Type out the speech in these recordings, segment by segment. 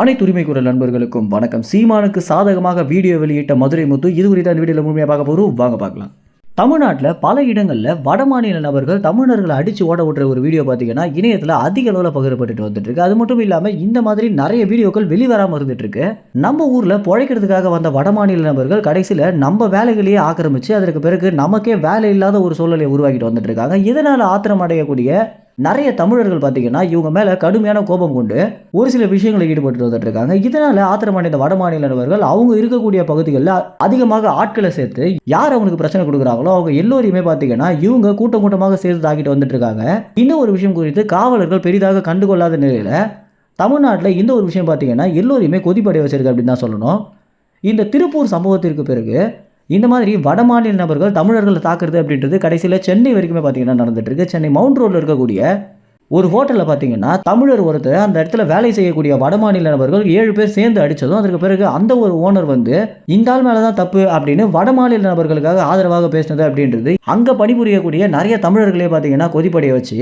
அனைத்து உரிமை குரல் நண்பர்களுக்கும் வணக்கம். சீமானுக்கு சாதகமாக வீடியோ வெளியிட்ட மதுரை முத்து இது குறித்த அந்த வீடியோவில் முழுமையாக பார்க்க போகிறோம் வாங்க பார்க்கலாம். தமிழ்நாட்டில் பல இடங்களில் வடமாநில நபர்கள் தமிழர்களை அடித்து ஓட விட்டுற ஒரு வீடியோ பார்த்தீங்கன்னா இணையத்தில் அதிக அளவில் பகிரப்பட்டுட்டு வந்துட்டுருக்கு. அது மட்டும் இல்லாமல் இந்த மாதிரி நிறைய வீடியோக்கள் வெளிவராமல் இருந்துட்டுருக்கு. நம்ம ஊரில் பிழைக்கிறதுக்காக வந்த வடமாநில நபர்கள் கடைசியில் நம்ம வேலைகளையே ஆக்கிரமிச்சு அதற்கு பிறகு நமக்கே வேலை இல்லாத ஒரு சூழலை உருவாக்கிட்டு வந்துட்டு இருக்காங்க இதனால் ஆத்திரம் அடையக்கூடிய நிறைய தமிழர்கள் பார்த்தீங்கன்னா இவங்க மேலே கடுமையான கோபம் கொண்டு ஒரு சில விஷயங்களில் ஈடுபட்டு வந்துட்டு இருக்காங்க இதனால ஆத்திரமடைந்த வட மாநிலவர்கள் அவங்க இருக்கக்கூடிய பகுதிகளில் அதிகமாக ஆட்களை சேர்த்து யார் அவங்களுக்கு பிரச்சனை கொடுக்குறாங்களோ அவங்க எல்லோரையுமே பார்த்தீங்கன்னா இவங்க கூட்டம் கூட்டமாக சேர்த்து தாக்கிட்டு வந்துட்டு இருக்காங்க இன்னும் ஒரு விஷயம் குறித்து காவலர்கள் பெரிதாக கண்டுகொள்ளாத நிலையில் தமிழ்நாட்டில் இந்த ஒரு விஷயம் பார்த்தீங்கன்னா எல்லோரையுமே கொதிப்படைய வச்சிருக்கு அப்படின்னு தான் சொல்லணும். இந்த திருப்பூர் சம்பவத்திற்கு பிறகு இந்த மாதிரி வடமாநில நபர்கள் தமிழர்களை தாக்குறது அப்படின்றது கடைசியில் சென்னை வரைக்குமே பார்த்தீங்கன்னா நடந்துகிட்டு இருக்கு சென்னை மவுண்ட் ரோட்டில் இருக்கக்கூடிய ஒரு ஹோட்டலில் பார்த்தீங்கன்னா தமிழர் ஒருத்தர் அந்த இடத்துல வேலை செய்யக்கூடிய வடமாநில நபர்கள் ஏழு பேர் சேர்ந்து அடித்ததும் அதற்கு பிறகு அந்த ஒரு ஓனர் வந்து இந்த ஆள் மேலே தான் தப்பு அப்படின்னு வடமாநில நபர்களுக்காக ஆதரவாக பேசினது அப்படின்றது அங்கே பணிபுரியக்கூடிய நிறைய தமிழர்களே பார்த்தீங்கன்னா கொதிப்படைய வச்சு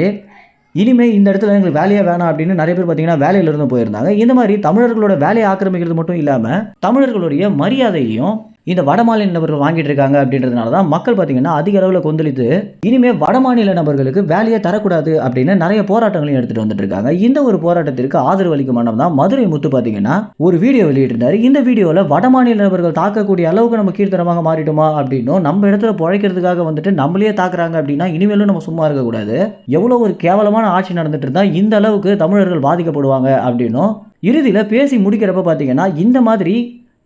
இனிமே இந்த இடத்துல எங்களுக்கு வேலையே வேணாம் அப்படின்னு நிறைய பேர் பார்த்தீங்கன்னா வேலையிலிருந்து போயிருந்தாங்க. இந்த மாதிரி தமிழர்களோட வேலையை ஆக்கிரமிக்கிறது மட்டும் இல்லாமல் தமிழர்களுடைய மரியாதையையும் இந்த வடமாநில நபர்கள் வாங்கிட்டு இருக்காங்க அப்படின்றதுனால தான் மக்கள் பார்த்தீங்கன்னா அதிக அளவில் கொந்தளித்து இனிமே வடமாநில நபர்களுக்கு வேலையை தரக்கூடாது அப்படின்னு நிறைய போராட்டங்களையும் எடுத்துட்டு வந்துட்டு இருக்காங்க இந்த ஒரு போராட்டத்திற்கு ஆதரவு அளிக்கும் மனம் தான் மதுரை முத்து பார்த்தீங்கன்னா ஒரு வீடியோ வெளியிட்டிருந்தாரு. இந்த வீடியோவில் வடமாநில நபர்கள் தாக்கக்கூடிய அளவுக்கு நம்ம கீர்த்தனமாக மாறிடுமா அப்படின்னும் நம்ம இடத்துல பிழைக்கிறதுக்காக வந்துட்டு நம்மளே தாக்குறாங்க அப்படின்னா இனிமேலும் நம்ம சும்மா இருக்கக்கூடாது. எவ்வளோ ஒரு கேவலமான ஆட்சி நடந்துட்டு இருந்தால் இந்த அளவுக்கு தமிழர்கள் பாதிக்கப்படுவாங்க அப்படின்னும் இறுதியில் பேசி முடிக்கிறப்ப பார்த்தீங்கன்னா இந்த மாதிரி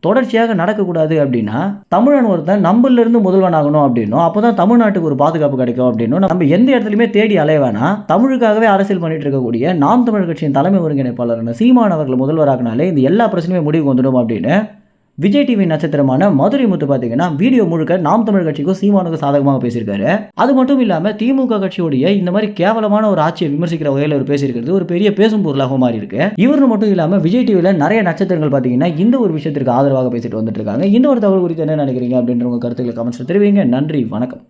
தொடர்ச்சியாக நடக்கக்கூடாது அப்படின்னா தமிழன் ஒருத்தன் நம்மளிருந்து முதல்வன் ஆகணும் அப்படின்னும். அப்போ தான் தமிழ்நாட்டுக்கு ஒரு பாதுகாப்பு கிடைக்கும் அப்படின்னும். நம்ம எந்த இடத்துலையுமே தேடி அலைய வேணாம். தமிழுக்காகவே அரசியல் பண்ணிட்டு இருக்கக்கூடிய நாம் தமிழ் கட்சியின் தலைமை ஒருங்கிணைப்பாளரான சீமான் அவர்கள் முதல்வராகினாலே இந்த எல்லா பிரச்சனையுமே முடிவுக்கு வந்துடும் அப்படின்னு விஜய் டிவி நட்சத்திரமான மதுரை முத்து பார்த்தீங்கன்னா வீடியோ முழுக்க நாம் தமிழ் கட்சிக்கும் சீமானுக்கும் சாதகமாக பேசியிருக்காரு. அது மட்டும் இல்லாமல் திமுக கட்சியுடைய இந்த மாதிரி கேவலமான ஒரு ஆட்சியை விமர்சிக்கிற வகையில் அவர் பேசியிருக்கிறது ஒரு பெரிய பேசும் பொருளாக மாறி இருக்கு இவர்னு மட்டும் இல்லாமல் விஜய் டிவியில் நிறைய நட்சத்திரங்கள் பார்த்தீங்கன்னா இந்த ஒரு விஷயத்திற்கு ஆதரவாக பேசிட்டு வந்துட்டு இருக்காங்க. இந்த ஒரு தகவல் குறித்து என்ன நினைக்கிறீங்க அப்படின்ற உங்க கருத்துக்களை கமெண்ட்ஸ் தெரிவிங்க. நன்றி வணக்கம்.